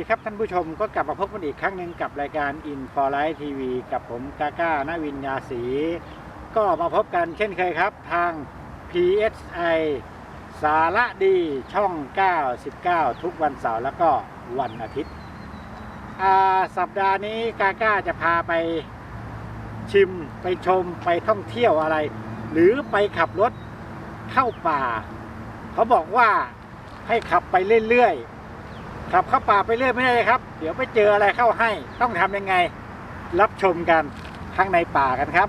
ดีครับท่านผู้ชมก็กลับมาพบกันอีกครั้งหนึ่งกับรายการ In for Life TV กับผมกาก้าณวินยาศรีก็มาพบกันเช่นเคยครับทาง PSI สาระดีช่อง 99 ทุกวันเสาร์แล้วก็วันอาทิตย์สัปดาห์นี้กาก้าจะพาไปชิมไปชมไปท่องเที่ยวอะไร หรือไปขับรถเข้าป่า เขาบอกว่าให้ขับไปเรื่อยๆ ขับเข้าป่าไปเรื่อยไม่ได้ครับ เดี๋ยวไปเจออะไรเข้าให้ต้องทำยังไง รับชมกันข้างในป่ากันครับ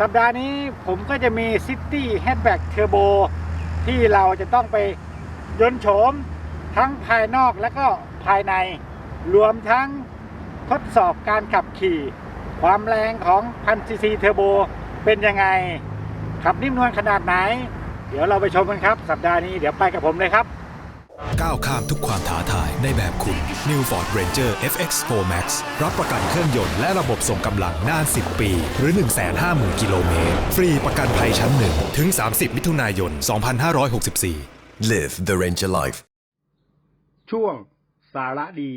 สัปดาห์นี้ผมก็จะมี City Hatchback Turbo ที่เราจะต้องไปยนโฉมทั้งภายนอกและก็ภายในรวมทั้งทดสอบการขับขี่ ความแรงของ 1000cc Turbo เป็นยังไง ขับนิ่มนวลขนาดไหน เดี๋ยวเราไปชมกันครับ สัปดาห์นี้เดี๋ยวไปกับผมเลยครับ ก้าวข้ามทุกความท้าทายในแบบคุณ New Ford Ranger FX4 Max รับประกันเครื่องยนต์และระบบส่งกำลังนาน 10 ปี หรือ 150,000 กิโลเมตร ฟรีประกันภัยชั้นหนึ่งถึง 30 มิถุนายน 2564 Live the Ranger life. ช่วง สาระดี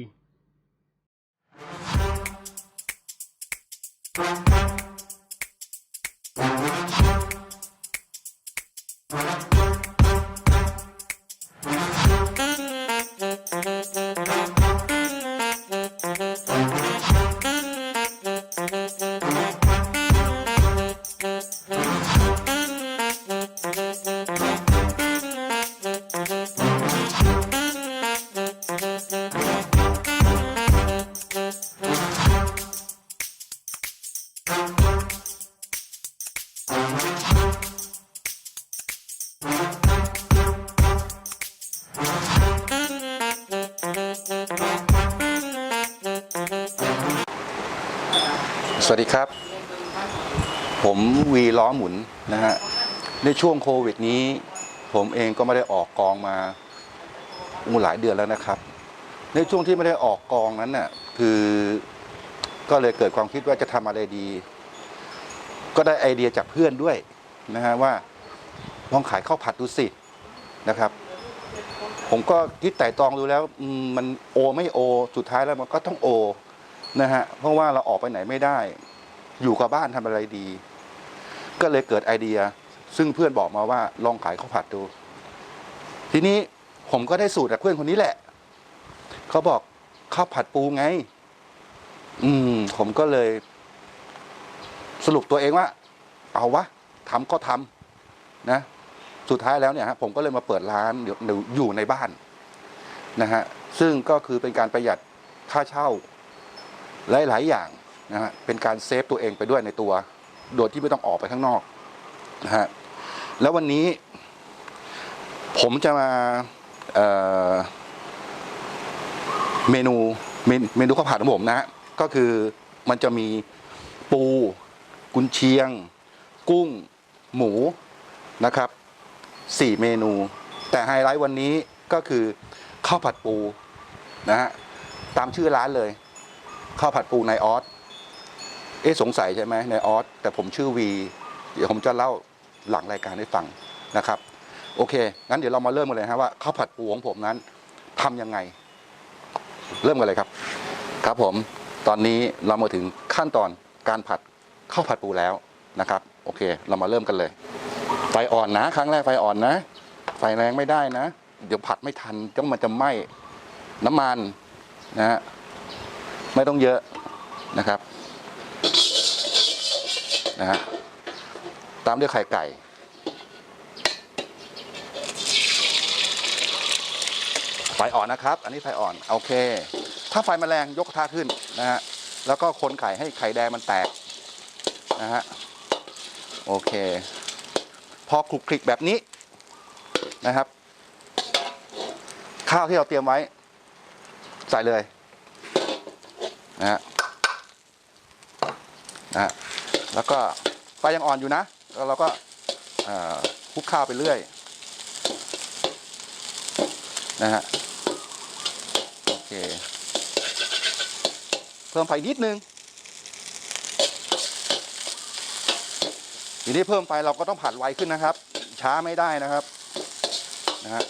สวัสดีครับ ผมวีล้อหมุนนะฮะในช่วงโควิดนี้ ผมเองก็ไม่ได้ออกกองมาอูหลายเดือนแล้วนะครับ ในช่วงที่ไม่ได้ออกกองนั้นน่ะคือก็เลยเกิดความคิดว่าจะทำอะไรดี ก็ได้ไอเดียจากเพื่อนด้วยนะฮะว่าลองขายข้าวผัดดูสินะครับ ผมก็คิดไต่ตองดูแล้วมมันโอไม่โอ สุดท้ายแล้วมันก็ต้องโอ นะฮะเพราะว่าเราออกไปไหนไม่ได้ อยู่กับบ้านทำอะไรดี ก็เลยเกิดไอเดีย ซึ่งเพื่อนบอกมาว่าลองขายข้าวผัดดู ทีนี้ผมก็ได้สูตรจากเพื่อนคนนี้แหละ เขาบอกข้าวผัดปูไง อืม ผมก็เลย สรุปตัวเองว่า เอาวะทำก็ทำนะ สุดท้ายแล้วเนี่ยฮะผมก็เลยมาเปิดร้านเดี๋ยวอยู่ในบ้าน นะฮะ ซึ่งก็คือเป็นการประหยัดค่าเช่า หลาย ๆ อย่างนะฮะเป็นการเซฟตัวเองไปด้วยในตัว โดยที่ไม่ต้องออกไปข้างนอกนะฮะแล้ววันนี้ผมจะมาเเมนูเมนเมนูข้าวผัดของผมนะฮะก็คือมันจะมีปู กุนเชียง กุ้ง หมูนะครับสี่เมนู แต่ไฮไลท์วันนี้ก็คือข้าวผัดปูนะฮะตามชื่อร้านเลย ข้าวผัดปูในออสเอ๊ะสงสัยใช่ไหมในออสแต่ผมชื่อวี เดี๋ยวผมจะเล่าหลังรายการให้ฟังนะครับ โอเค งั้นเดี๋ยวเรามาเริ่มกันเลยฮะว่าข้าวผัดปูของผมนั้นทำยังไง เริ่มกันเลยครับ ครับผมตอนนี้เรามาถึงขั้นตอนการผัดข้าวผัดปูแล้วนะครับ โอเค เรามาเริ่มกันเลย ไฟอ่อนนะ ครั้งแรกไฟอ่อนนะ ไฟแรงไม่ได้นะ เดี๋ยวผัดไม่ทันเดี๋ยวมันจะไหม้น้ำมันนะฮะ ไม่ต้องเยอะนะครับนะฮะตามด้วยไข่ไก่ ไฟอ่อนนะครับ อันนี้ไฟอ่อนโอเค ถ้าไฟมันแรงยกกระทะขึ้นนะฮะแล้วก็คนไข่ให้ไข่แดงมันแตกนะฮะโอเค พอคลุกคลิกแบบนี้นะครับ ข้าวที่เราเตรียมไว้ ใส่เลย นะฮะนะแล้วก็ไฟยังอ่อนอยู่นะ แล้วเราก็คลุกข้าวไปเรื่อยนะฮะโอเค เพิ่มไฟนิดนึงทีนี้เพิ่มไฟเราก็ต้องผัดไวขึ้นนะครับ ช้าไม่ได้นะครับนะฮะ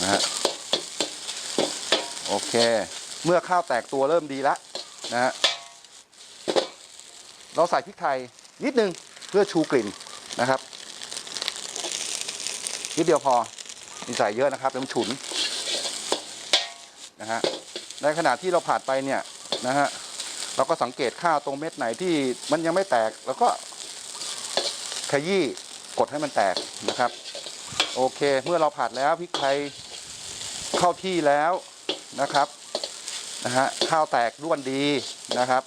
นะฮะ โอเค เมื่อข้าวแตกตัวเริ่มดีแล้วนะฮะเราใส่พริกไทยนิดนึงเพื่อชูกลิ่นนะครับนิดเดียวพอมีใส่เยอะนะครับเดี๋ยวมันฉุนนะฮะในขณะที่เราผัดไปเนี่ยนะฮะเราก็สังเกตข้าวตรงเม็ดไหนที่มันยังไม่แตกแล้วก็ขยี้กดให้มันแตกนะครับ โอเค เมื่อเราผัดแล้วพริกไทยเข้าที่แล้ว นะครับนะฮะข้าวแตกร่วนดีนะครับ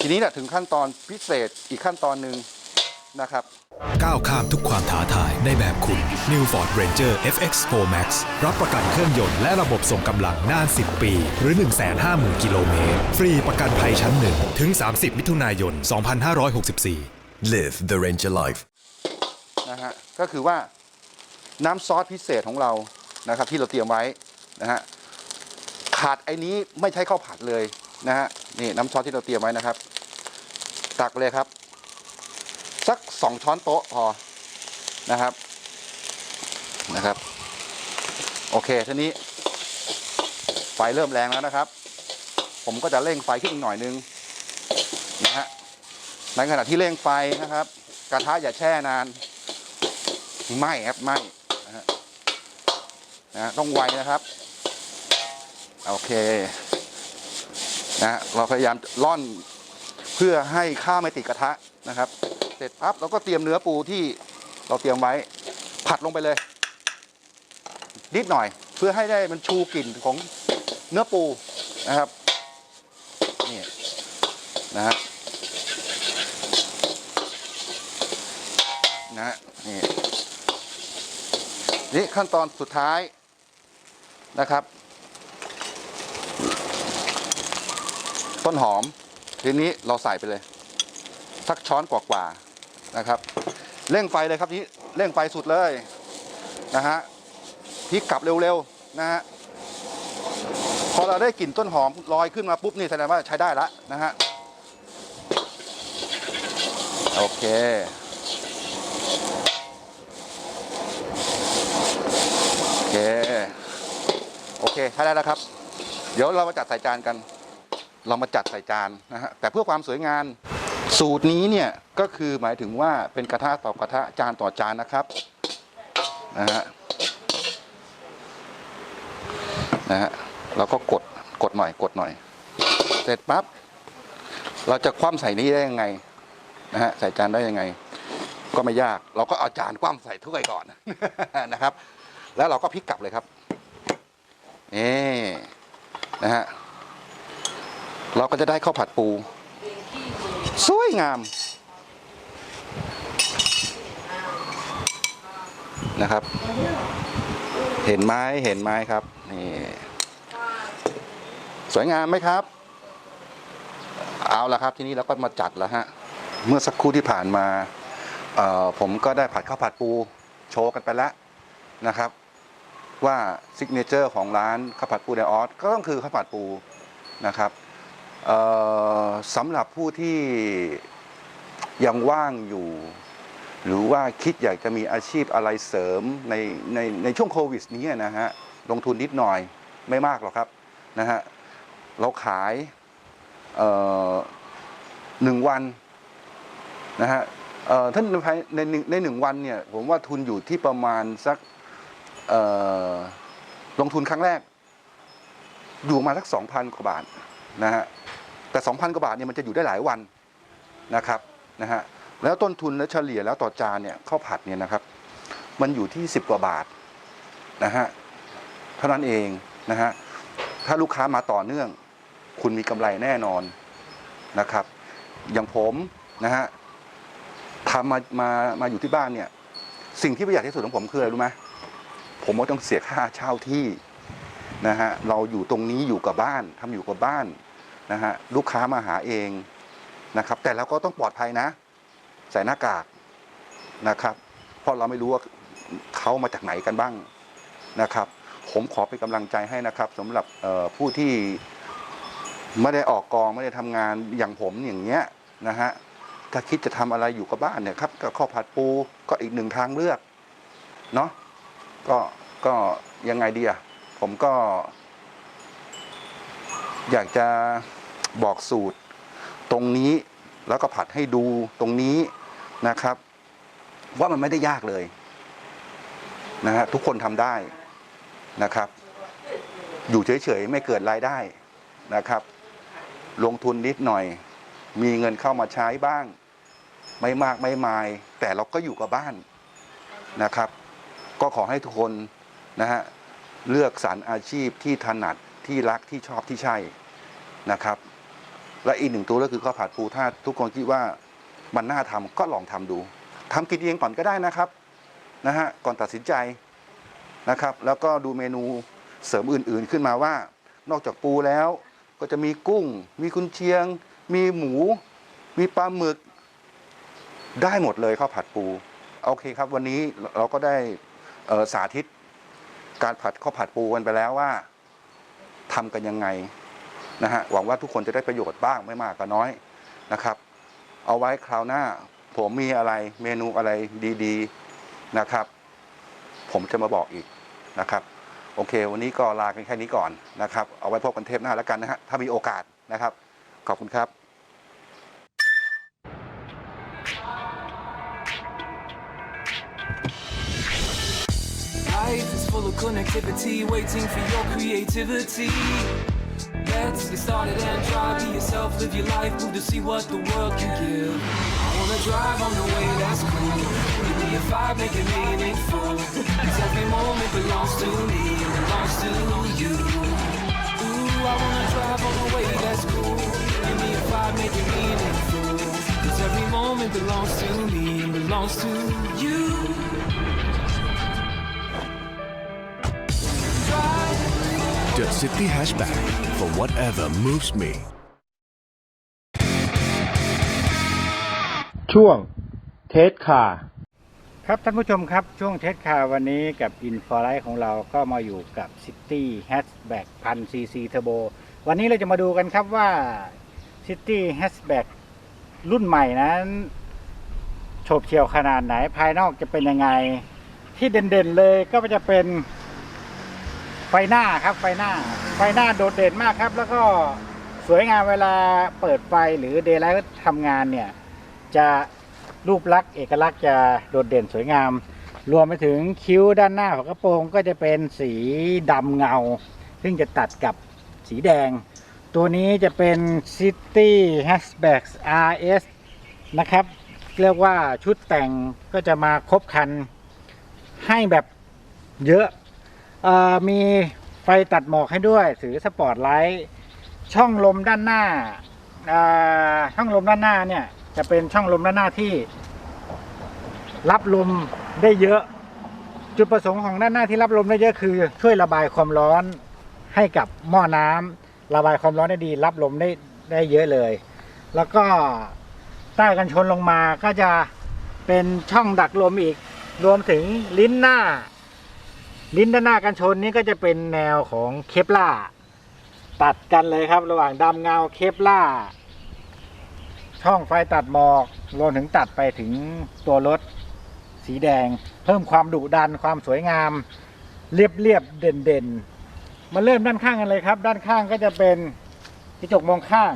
ทีนี้เนี่ยถึงขั้นตอนพิเศษอีกขั้นตอนหนึ่งนะครับก้าวข้ามทุกความท้าทายในแบบคุณ New Ford Ranger FX4 Max รับประกันเครื่องยนต์และระบบส่งกำลังนาน 10 ปี หรือ 150,000 กิโลเมตร ฟรีประกันภัยชั้นหนึ่งถึง 30 มิถุนายน 2564 Live the Ranger life. นะฮะ ก็คือว่าน้ำซอสพิเศษของเรา นะครับที่เราเตรียมไว้นะฮะขาดไอ้นี้ไม่ใช่ข้าวผัดเลยนะฮะนี่น้ำซอสที่เราเตรียมไว้นะครับ ตักเลยครับ สักสองช้อนโต๊ะพอนะครับนะครับ โอเคทีนี้ ไฟเริ่มแรงแล้วนะครับ ผมก็จะเร่งไฟขึ้นอีกหน่อยนึงนะฮะในขณะที่เร่งไฟนะครับ กระทะอย่าแช่นานไหม้ครับไหม้ นะต้องไวนะครับ โอเคนะเราพยายามร่อนเพื่อให้ข้าวไม่ติดกระทะนะครับ เสร็จปั๊บเราก็เตรียมเนื้อปูที่เราเตรียมไว้ ผัดลงไปเลย นิดหน่อย เพื่อให้ได้มันชูกลิ่นของเนื้อปูนะครับนี่นะฮะนะนี่นี่ขั้นตอนสุดท้าย นะครับ ต้นหอมทีนี้เราใส่ไปเลย สักช้อนกว่าๆนะครับ เร่งไฟเลยครับนี้เร่งไฟสุดเลยนะฮะพลิกกลับเร็วๆนะฮะพอเราได้กลิ่นต้นหอมลอยขึ้นมาปุ๊บนี่แสดงว่าใช้ได้แล้วนะฮะโอเค โอเค เคใช้ได้แล้วครับ เดี๋ยวเรามาจัดใส่จานกัน เรามาจัดใส่จานนะฮะแต่เพื่อความสวยงามสูตรนี้เนี่ยก็คือหมายถึงว่าเป็นกระทะต่อกระทะจานต่อจานนะครับนะฮะนะฮะเราก็กดกดหน่อยกดหน่อย เสร็จปั๊บเราจะคว่ำใส่นี้ได้ยังไงนะฮะใส่จานได้ยังไง ก็ไม่ยาก เราก็เอาจานคว่ำใส่ถ้วยก่อนนะครับ แล้วเราก็พลิกกลับเลยครับ นี่นะฮะเราก็จะได้ข้าวผัดปู สวยงามนะครับ เห็นไหมเห็นไหมครับนี่สวยงามไหมครับ เอาละครับทีนี้เราก็มาจัดแล้วฮะเมื่อสักครู่ที่ผ่านมาผมก็ได้ผัดข้าวผัดปู โชว์กันไปแล้วนะครับ ว่าซิกเนเจอร์ของร้านข้าวผัดปูไดออสก็ต้องคือข้าวผัดปูนะครับสำหรับผู้ที่ยังว่างอยู่ หรือว่าคิดอยากจะมีอาชีพอะไรเสริมในในในช่วงโควิดนี้นะฮะลงทุนนิดหน่อยไม่มากหรอกครับนะฮะเราขายหนึ่งวันนะฮะท่านในในหนึ่งวันเนี่ยผมว่าทุนอยู่ที่ประมาณสัก ลงทุนครั้งแรก อยู่มาสักสองพันกว่าบาทนะฮะแต่2,000กว่าบาทเนี่ยมันจะอยู่ได้หลายวันนะครับนะฮะแล้วต้นทุนและเฉลี่ยแล้วต่อจานเนี่ยข้าวผัดเนี่ยนะครับ มันอยู่ที่10กว่าบาทนะฮะเท่านั้นเองนะฮะถ้าลูกค้ามาต่อเนื่อง คุณมีกำไรแน่นอนนะครับ อย่างผมนะฮะทำมามามาอยู่ที่บ้านเนี่ย สิ่งที่ประหยัดที่สุดของผมคืออะไรรู้ไหม ผมว่าต้องเสียค่าเช่าที่นะฮะเราอยู่ตรงนี้อยู่กับบ้านทำอยู่กับบ้านนะฮะลูกค้ามาหาเองนะครับ แต่เราก็ต้องปลอดภัยนะ ใส่หน้ากากนะครับ เพราะเราไม่รู้ว่าเขามาจากไหนกันบ้างนะครับ ผมขอเป็นกำลังใจให้นะครับสำหรับผู้ที่ไม่ได้ออกกองไม่ได้ทำงานอย่างผมอย่างเงี้ยนะฮะถ้าคิดจะทำอะไรอยู่กับบ้านเนี่ยครับก็ข้าวผัดปูก็อีกหนึ่งทางเลือกเนาะ ก็ก็ยังไงดีอะผมก็ อยากจะบอกสูตรตรงนี้แล้วก็ผัดให้ดูตรงนี้นะครับ ว่ามันไม่ได้ยากเลยนะฮะทุกคนทำได้นะครับ อยู่เฉยๆไม่เกิดรายได้นะครับ ลงทุนนิดหน่อย มีเงินเข้ามาใช้บ้าง ไม่มากไม่มาย แต่เราก็อยู่กับบ้านนะครับ ก็ขอให้ทุกคนนะฮะเลือกสรรอาชีพที่ถนัดที่รักที่ชอบที่ใช่นะครับ และอีกหนึ่งตัวก็คือข้าวผัดปูถ้าทุกคนคิดว่ามันน่าทำก็ลองทำดูทำกินเองก่อนก็ได้นะครับนะฮะก่อนตัดสินใจนะครับ แล้วก็ดูเมนูเสริมอื่น ๆขึ้นมาว่า นอกจากปูแล้วก็จะมีกุ้ง มีกุนเชียง มีหมู มีปลาหมึก ได้หมดเลยข้าวผัดปู โอเคครับ วันนี้เราก็ได้ สาธิต การผัดข้าวผัดปูกันไปแล้วว่าทำกันยังไงนะฮะหวังว่าทุกคนจะได้ประโยชน์บ้างไม่มากก็น้อยนะครับ เอาไว้คราวหน้า ผมมีอะไรเมนูอะไรดีๆนะครับ ผมจะมาบอกอีกนะครับ โอเค วันนี้ก็ลากันแค่นี้ก่อนนะครับ เอาไว้พบกันเทปหน้าแล้วกันนะฮะถ้ามีโอกาสนะครับ ขอบคุณครับ full of connectivity, waiting for your creativity. Let's get started and try. Be yourself, live your life, move to see what the world can give. I wanna drive on the way that's cool. Give me a vibe, make it meaningful. Cause every moment belongs to me and belongs to you. Ooh, I wanna drive on the way that's cool. Give me a vibe, make it meaningful. Cause every moment belongs to me and belongs to you. The City Hatchback for whatever moves me. ช่วงเทสคาร์ครับท่านผู้ชมครับ ช่วงเทสคาร์วันนี้กับ i n f o l i g h t ของเราก็มาอยู่กับ City Hatchback 1000 cc Turbo วันนี้เราจะมาดูกันครับว่า City Hatchback รุ่นใหม่นั้นโฉบเฉี่ยวขนาดไหนภายนอกจะเป็นยังไง ที่เด่นๆเลยก็จะเป็นไฟหน้าครับไฟหน้า ไฟหน้าโดดเด่นมากครับ แล้วก็สวยงามเวลาเปิดไฟหรือ Daylight ทำงานเนี่ย จะรูปลักษณ์เอกลักษณ์จะโดดเด่นสวยงาม รวมไปถึงคิ้วด้านหน้าของกระโปรงก็จะเป็นสีดำเงา ซึ่งจะตัดกับสีแดง ตัวนี้จะเป็น City Hatchback RS นะครับ เรียกว่าชุดแต่งก็จะมาครบคันให้แบบเยอะ มีไฟตัดหมอกให้ด้วยถือสปอร์ตไลท์ช่องลมด้านหน้าอ่าช่องลมด้านหน้าเนี่ยจะเป็นช่องลมด้านหน้าที่ รับลมได้เยอะ จุดประสงค์ของด้านหน้าที่รับลมได้เยอะคือ ช่วยระบายความร้อนให้กับหม้อน้ำระบายความร้อนได้ดี รับลมได้ได้เยอะเลย แล้วก็ใต้กันชนลงมาก็จะเป็นช่องดักลมอีก รวมถึงลิ้นหน้า ลิ้นด้านหน้ากันชนนี้ก็จะเป็นแนวของเคปล่าตัดกันเลยครับ ระหว่างดำเงาเคปล่าช่องไฟตัดหมอกรวมถึงตัดไปถึงตัวรถสีแดง เพิ่มความดุดันความสวยงาม เรียบเรียบเด่นเด่นมาเริ่มด้านข้างกันเลยครับ ด้านข้างก็จะเป็นกระจกมองข้าง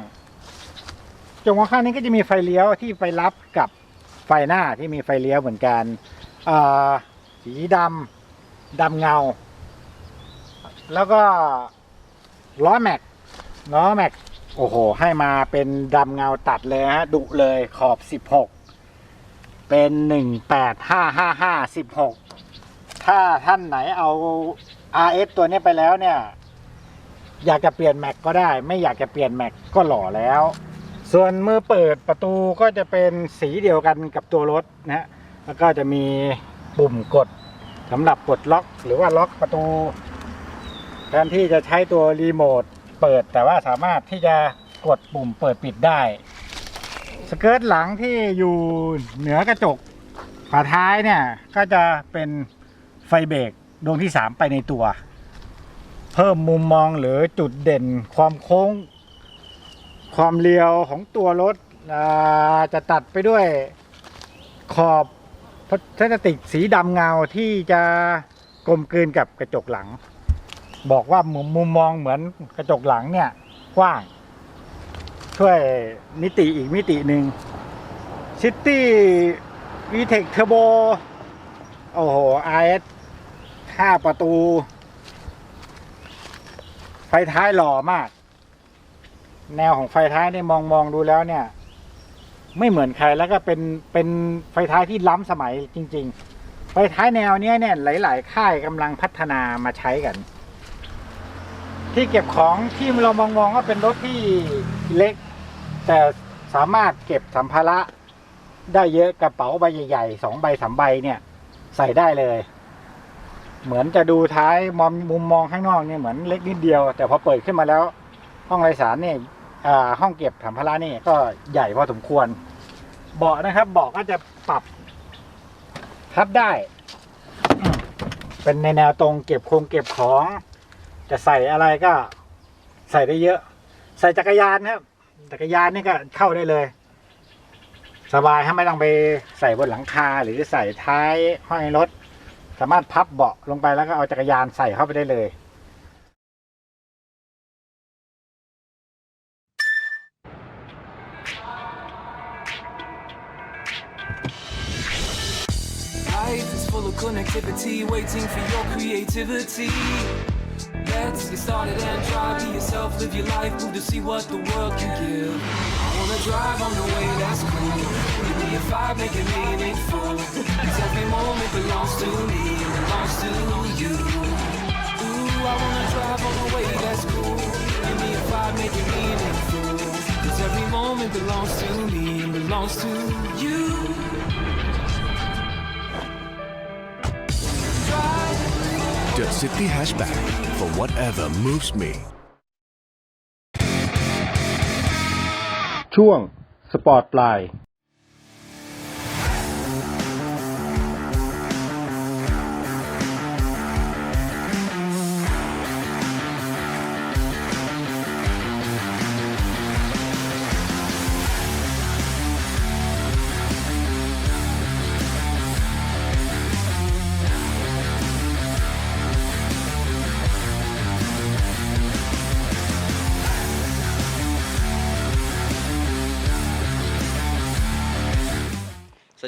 กระจกมองข้างนี้ก็จะมีไฟเลี้ยวที่ไปรับกับไฟหน้าที่มีไฟเลี้ยวเหมือนกันอ่าสีดำ ดำเงา แล้วก็ล้อแม็กล้อแม็กโอ้โห ให้มาเป็นดำเงาตัดเลยฮะดุเลยขอบ 16 เป็น 18555 16 ถ้าท่านไหนเอา RS ตัวนี้ไปแล้วเนี่ย อยากจะเปลี่ยนแม็กก็ได้ ไม่อยากจะเปลี่ยนแม็กก็หล่อแล้ว ส่วนมือเปิดประตูก็จะเป็นสีเดียวกันกับตัวรถนะฮะแล้วก็จะมีปุ่มกด สำหรับปลดล็อกหรือว่าล็อกประตูแทนที่จะใช้ตัวรีโมทเปิดแต่ว่าสามารถที่จะกดปุ่มเปิดปิดได้ สเกิร์ตหลังที่อยู่เหนือกระจกฝาท้ายเนี่ยก็จะเป็นไฟเบรกดวงที่ 3 ไปในตัว เพิ่มมุมมองหรือจุดเด่นความโค้ง ความเรียวของตัวรถจะตัดไปด้วยขอบ พลาสติกสีดำเงาที่จะกลมกลืนกับกระจกหลัง บอกว่ามุมมองเหมือนกระจกหลังเนี่ยกว้าง ช่วยมิติอีกมิติหนึ่งซิตี้วีเทคเทอร์โบโอ้โห RS 5 ประตู ไฟท้ายหล่อมาก แนวของไฟท้ายเนี่ยมองมองดูแล้วเนี่ย ไม่เหมือนใครแล้วก็เป็นเป็นไฟท้ายที่ล้ำสมัยจริง ๆ ไฟท้ายแนวเนี้ยเนี่ยหลาย ๆ ค่ายกำลังพัฒนามาใช้กัน ที่เก็บของที่เรามองมองว่าเป็นรถที่เล็ก แต่สามารถเก็บสัมภาระได้เยอะกระเป๋าใบใหญ่ๆสองใบสามใบเนี่ย ใส่ได้เลย เหมือนจะดูท้ายมองมุมมองข้างนอกเนี่ยเหมือนเล็กนิดเดียว แต่พอเปิดขึ้นมาแล้ว ห้องโดยสารเนี่ย ห้องเก็บสัมภาระนี่ก็ใหญ่พอสมควร เบาะนะครับ เบาะก็จะปรับพับได้ เป็นในแนวตรงเก็บโครงเก็บของ จะใส่อะไรก็ใส่ได้เยอะ ใส่จักรยานครับ จักรยานนี่ก็เข้าได้เลย สบายถ้าไม่ต้องไปใส่บนหลังคาหรือใส่ท้ายห้อยรถ สามารถพับเบาะลงไปแล้วก็เอาจักรยานใส่เข้าไปได้เลย connectivity, waiting for your creativity. Let's get started and try. Be yourself, live your life, move to see what the world can give. I wanna drive on the way that's cool. Give me a vibe, make it meaningful. Cause every moment belongs to me, and belongs to you. Ooh, I wanna drive on the way that's cool. Give me a vibe, make it meaningful. Cause every moment belongs to me, and belongs to you. The City Hatchback for whatever moves me. ช่วงสปอร์ตไลน์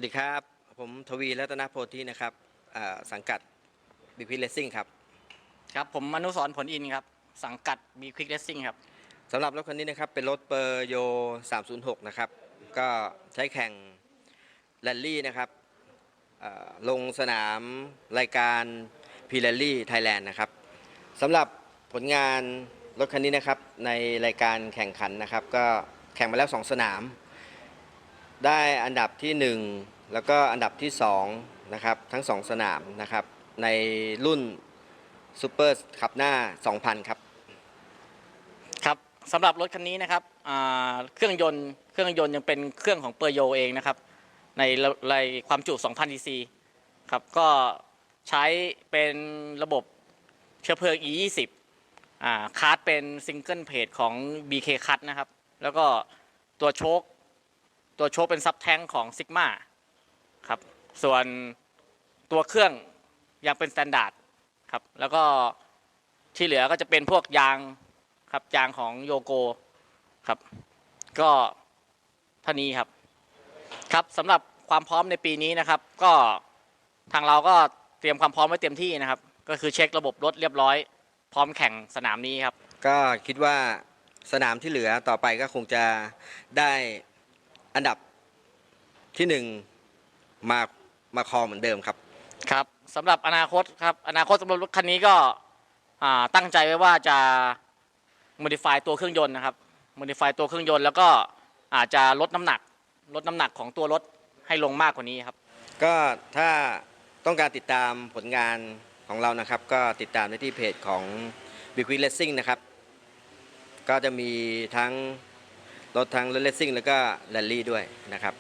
วัสดีครับ ผมทวีรัตนโพธินะครับอ่าสังกัดบิ๊กพิเลสซิ่งครับ ครับ ผมมนุสรณ์ผลอินครับ สังกัดบีควิกเรสซิ่งครับสำหรับรถคันนี้นะครับ เป็นรถเปอร์โย 306 นะครับ ก็ใช้แข่งแรลลี่นะครับอ่าลงสนามรายการพีแรลลี่ไทยแลนด์นะครับสำหรับผลงานรถคันนี้นะครับในรายการแข่งขันนะครับ ก็แข่งมาแล้ว 2 สนาม ได้อันดับทีหนึ่1 แล้วก็อันดับที่2นะครับทั้ง 2 สนามนะครับในรุ่นซูเปอร์ขับหน้า 2,000 ครับ ครับสำหรับรถคันนี้นะครับเครื่องยนต์เครื่องยนต์ยังเป็นเครื่องของเปอร์โยเองนะครับ ในในความจุ 2,000 cc ครับก็ใช้เป็นระบบเชื้อเพลิง E20 อ่าคาร์ดเป็นซิงเกิลเพจของ BK คัตนะครับ แล้วก็ตัวโชค ตัวโชคเป็นซับแท้งของ Sigma ครับ ส่วนตัวเครื่องยังเป็นสแตนดาร์ดครับ แล้วก็ที่เหลือก็จะเป็นพวกยางครับยางของโยโกครับ ก็เท่านี้ครับ ครับสำหรับความพร้อมในปีนี้นะครับ ก็ทางเราก็เตรียมความพร้อมไว้เต็มที่นะครับ ก็คือเช็คระบบรถเรียบร้อย พร้อมแข่งสนามนี้ครับ ก็คิดว่าสนามที่เหลือต่อไปก็คงจะได้ อันดับที่หนึ่งมามาครองเหมือนเดิมครับ ครับสำหรับอนาคตครับอนาคตสำหรับรถคันนี้ก็อ่าตั้งใจไว้ว่าจะ modify ตัวเครื่องยนต์นะครับ modify ตัวเครื่องยนต์แล้วก็อาจจะลดน้ำหนัก ลดน้ำหนักของตัวรถให้ลงมากกว่านี้ครับ ก็ถ้าต้องการติดตามผลงานของเรานะครับ ก็ติดตามได้ที่เพจของ b i g q u i c Racing นะครับ ก็จะมีทั้ง รถทั้งรถเลสซิ่งแล้วก็แรลลี่ด้วยนะครับ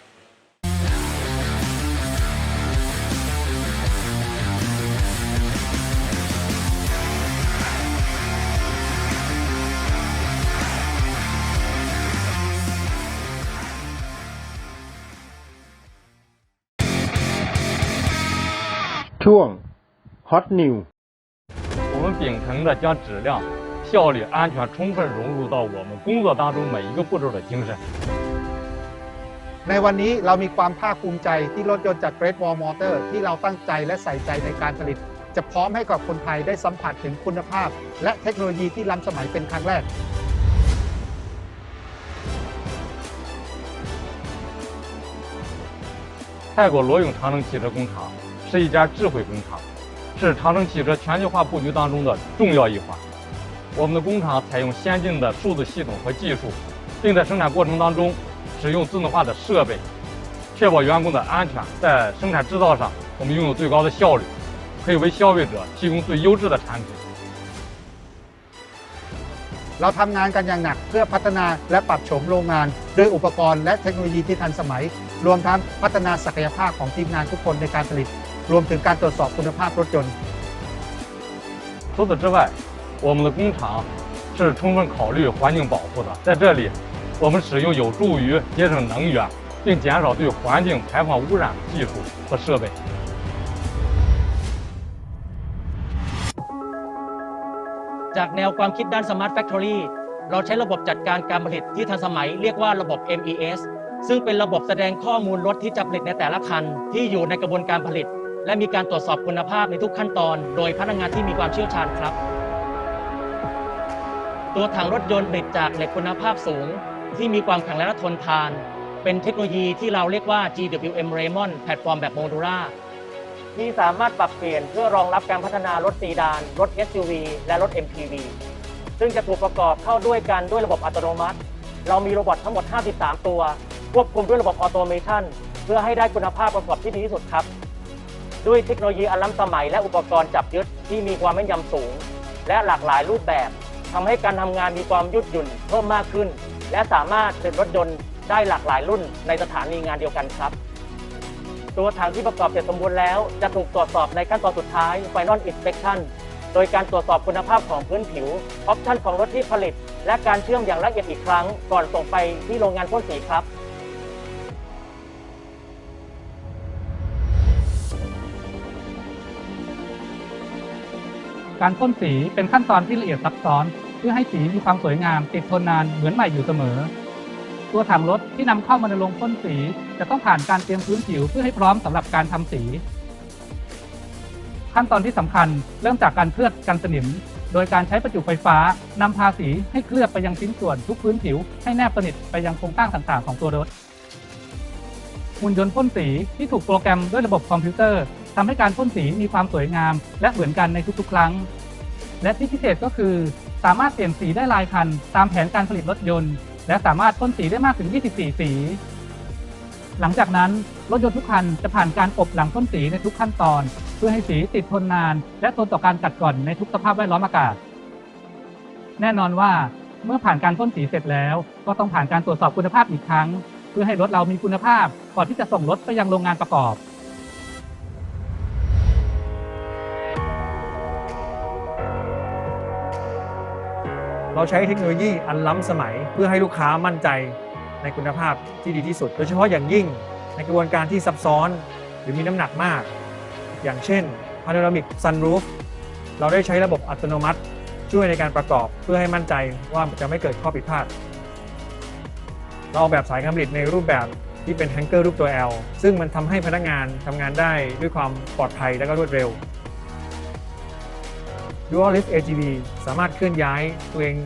ช่วง Hot New 我们秉承着将质量、 效率、安全充分融入到我们工作当中每一个步骤的精神。 ในวันนี้เรามีความภาคภูมิใจที่รถยนต์จาก Great Wall Motor ที่เราตั้งใจและใส่ใจในการผลิต จะพร้อมให้กับคนไทยได้สัมผัสถึงคุณภาพ และเทคโนโลยีที่ล้ำสมัยเป็นครั้งแรก 泰国罗永长城汽车工厂是一家智慧工厂，是长城汽车全球化布局当中的重要一环。 我们的工厂采用先进的数字系统和技术，并在生产过程当中使用自动化的设备，确保员工的安全。在生产制造上，我们拥有最高的效率，可以为消费者提供最优质的产品。 เราทำงานกันอย่างหนักเพื่อพัฒนาและปรับโฉมโรงงาน ด้วยอุปกรณ์และเทคโนโลยีที่ทันสมัย รวมทั้งพัฒนาศักยภาพของทีมงานทุกคนในการผลิต รวมถึงการตรวจสอบคุณภาพรถยนต์ 除此之外， 我们的工厂是充分考虑环境保护的。在这里，我们使用有助于节省能源，并减少对环境排放污染的技术和设备。 จากแนวความคิดด้าน Smart Factory เราใช้ระบบจัดการการผลิตที่ทันสมัยเรียกว่าระบบ MES ซึ่งเป็นระบบแสดงข้อมูลรถที่จะผลิตในแต่ละคัน ที่อยู่ในกระบวนการผลิต และมีการตรวจสอบคุณภาพในทุกขั้นตอน โดยพนักงานที่มีความเชี่ยวชาญครับ ตัวถังรถยนต์ผลิตจากเหล็กคุณภาพสูง ที่มีความแข็งแรงและทนทาน เป็นเทคโนโลยีที่เราเรียกว่า GWM Raymond แพลตฟอร์มแบบโมดูล่าที่สามารถปรับเปลี่ยนเพื่อรองรับการพัฒนารถซีดาน รถ SUV และรถ MPV ซึ่งจะถูกประกอบเข้าด้วยกันด้วยระบบอัตโนมัติ เรามีโรบอททั้งหมด 53 ตัว ควบคุมด้วยระบบออโตเมชันเพื่อให้ได้คุณภาพประกอบที่ดีที่สุดครับ ด้วยเทคโนโลยีอันล้ำสมัยและอุปกรณ์จับยึดที่มีความแม่นยำสูง และหลากหลายรูปแบบ ทำให้การทำงานมีความยืดหยุ่นเพิ่มมากขึ้น และสามารถผลิตรถยนต์ได้หลากหลายรุ่นในสถานีงานเดียวกันครับ ตัวถังที่ประกอบเสร็จสมบูรณ์แล้วจะถูกตรวจสอบในขั้นตอนสุดท้าย Final Inspection โดยการตรวจสอบคุณภาพของพื้นผิวออปชั่นของรถที่ผลิต และการเชื่อมอย่างละเอียดอีกครั้ง ก่อนส่งไปที่โรงงานพ่นสีครับ การพ่นสีเป็นขั้นตอนที่ละเอียดซับซ้อน เพื่อให้สีมีความสวยงาม ติดทนนานเหมือนใหม่อยู่เสมอ ตัวถังรถที่นำเข้ามาในโรงพ่นสี จะต้องผ่านการเตรียมพื้นผิวเพื่อให้พร้อมสำหรับการทำสี ขั้นตอนที่สำคัญเริ่มจากการเคลือบกันสนิม โดยการใช้ประจุไฟฟ้านำพาสีให้เคลือบไปยังชิ้นส่วนทุกพื้นผิว ให้แนบสนิทไปยังโครงสร้างต่างๆ ของตัวรถหุ่นยนต์พ่นสีที่ถูกโปรแกรมด้วยระบบคอมพิวเตอร์ ทำให้การพ่นสีมีความสวยงาม และเหมือนกันในทุกๆ ครั้ง และที่พิเศษก็คือ สามารถเปลี่ยนสีได้รายคัน ตามแผนการผลิตรถยนต์ และสามารถพ่นสีได้มากถึง 24 สี หลังจากนั้นรถยนต์ทุกคันจะผ่านการอบหลังพ่นสีในทุกขั้นตอน เพื่อให้สีติดทนนาน และทนต่อการกัดกร่อนในทุกสภาพแวดล้อมอากาศ แน่นอนว่าเมื่อผ่านการพ่นสีเสร็จแล้ว ก็ต้องผ่านการตรวจสอบคุณภาพอีกครั้ง เพื่อให้รถเรามีคุณภาพก่อนที่จะส่งรถไปยังโรงงานประกอบ เราใช้เทคโนโลยีอันล้ำสมัยเพื่อให้ลูกค้ามั่นใจในคุณภาพที่ดีที่สุด โดยเฉพาะอย่างยิ่งในกระบวนการที่ซับซ้อนหรือมีน้ำหนักมาก อย่างเช่น Panoramic Sunroof เราได้ใช้ระบบอัตโนมัติช่วยในการประกอบเพื่อให้มั่นใจว่าจะไม่เกิดข้อผิดพลาด เราออกแบบสายการผลิตในรูปแบบที่เป็นแฮงเกอร์รูปตัว L ซึ่งมันทำให้พนักงานทำงานได้ด้วยความปลอดภัยและก็รวดเร็ว Dual Lift AGV สามารถเคลื่อนย้ายตัวเอง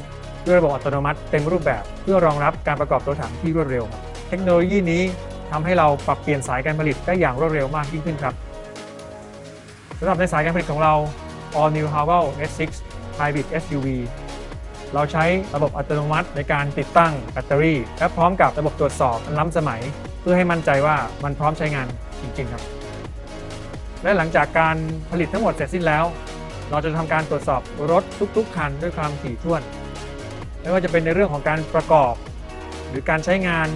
ด้วยระบบอัตโนมัติเต็มรูปแบบ เพื่อรองรับการประกอบตัวถังที่รวดเร็วครับเทคโนโลยีนี้ทำให้เราปรับเปลี่ยนสายการผลิตได้อย่างรวดเร็วมากยิ่งขึ้นครับสำหรับในสายการผลิตของเรา All New Haval S6 Hybrid SUV เราใช้ระบบอัตโนมัติในการติดตั้งแบตเตอรี่ และพร้อมกับระบบตรวจสอบอันล้ำสมัย เพื่อให้มั่นใจว่ามันพร้อมใช้งานจริง ๆ ครับ และหลังจากการผลิตทั้งหมดเสร็จสิ้นแล้ว เราจะทำการตรวจสอบรถทุก ๆ คันด้วยความถี่ถ้วน ไม่ว่าจะเป็นในเรื่องของการประกอบ หรือการใช้งาน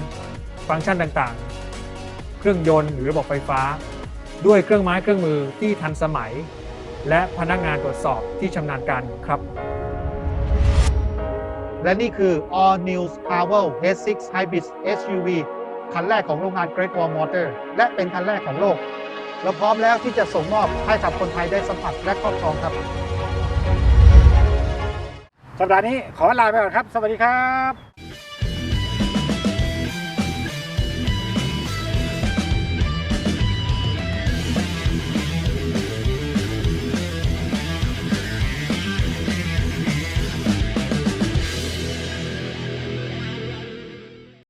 ฟังก์ชันต่างๆ เครื่องยนต์หรือระบบไฟฟ้า ด้วยเครื่องไม้เครื่องมือที่ทันสมัย และพนักงานตรวจสอบที่ชำนาญการครับ และนี่คือ All New Power H6 Hybrid SUV คันแรกของโรงงาน Great Wall Motor และเป็นคันแรกของโลก เราพร้อมแล้วที่จะส่งมอบให้กับคนไทยได้สัมผัสและครอบครองครับ สัปดาห์นี้ขอลาไปก่อนครับ สวัสดีครับ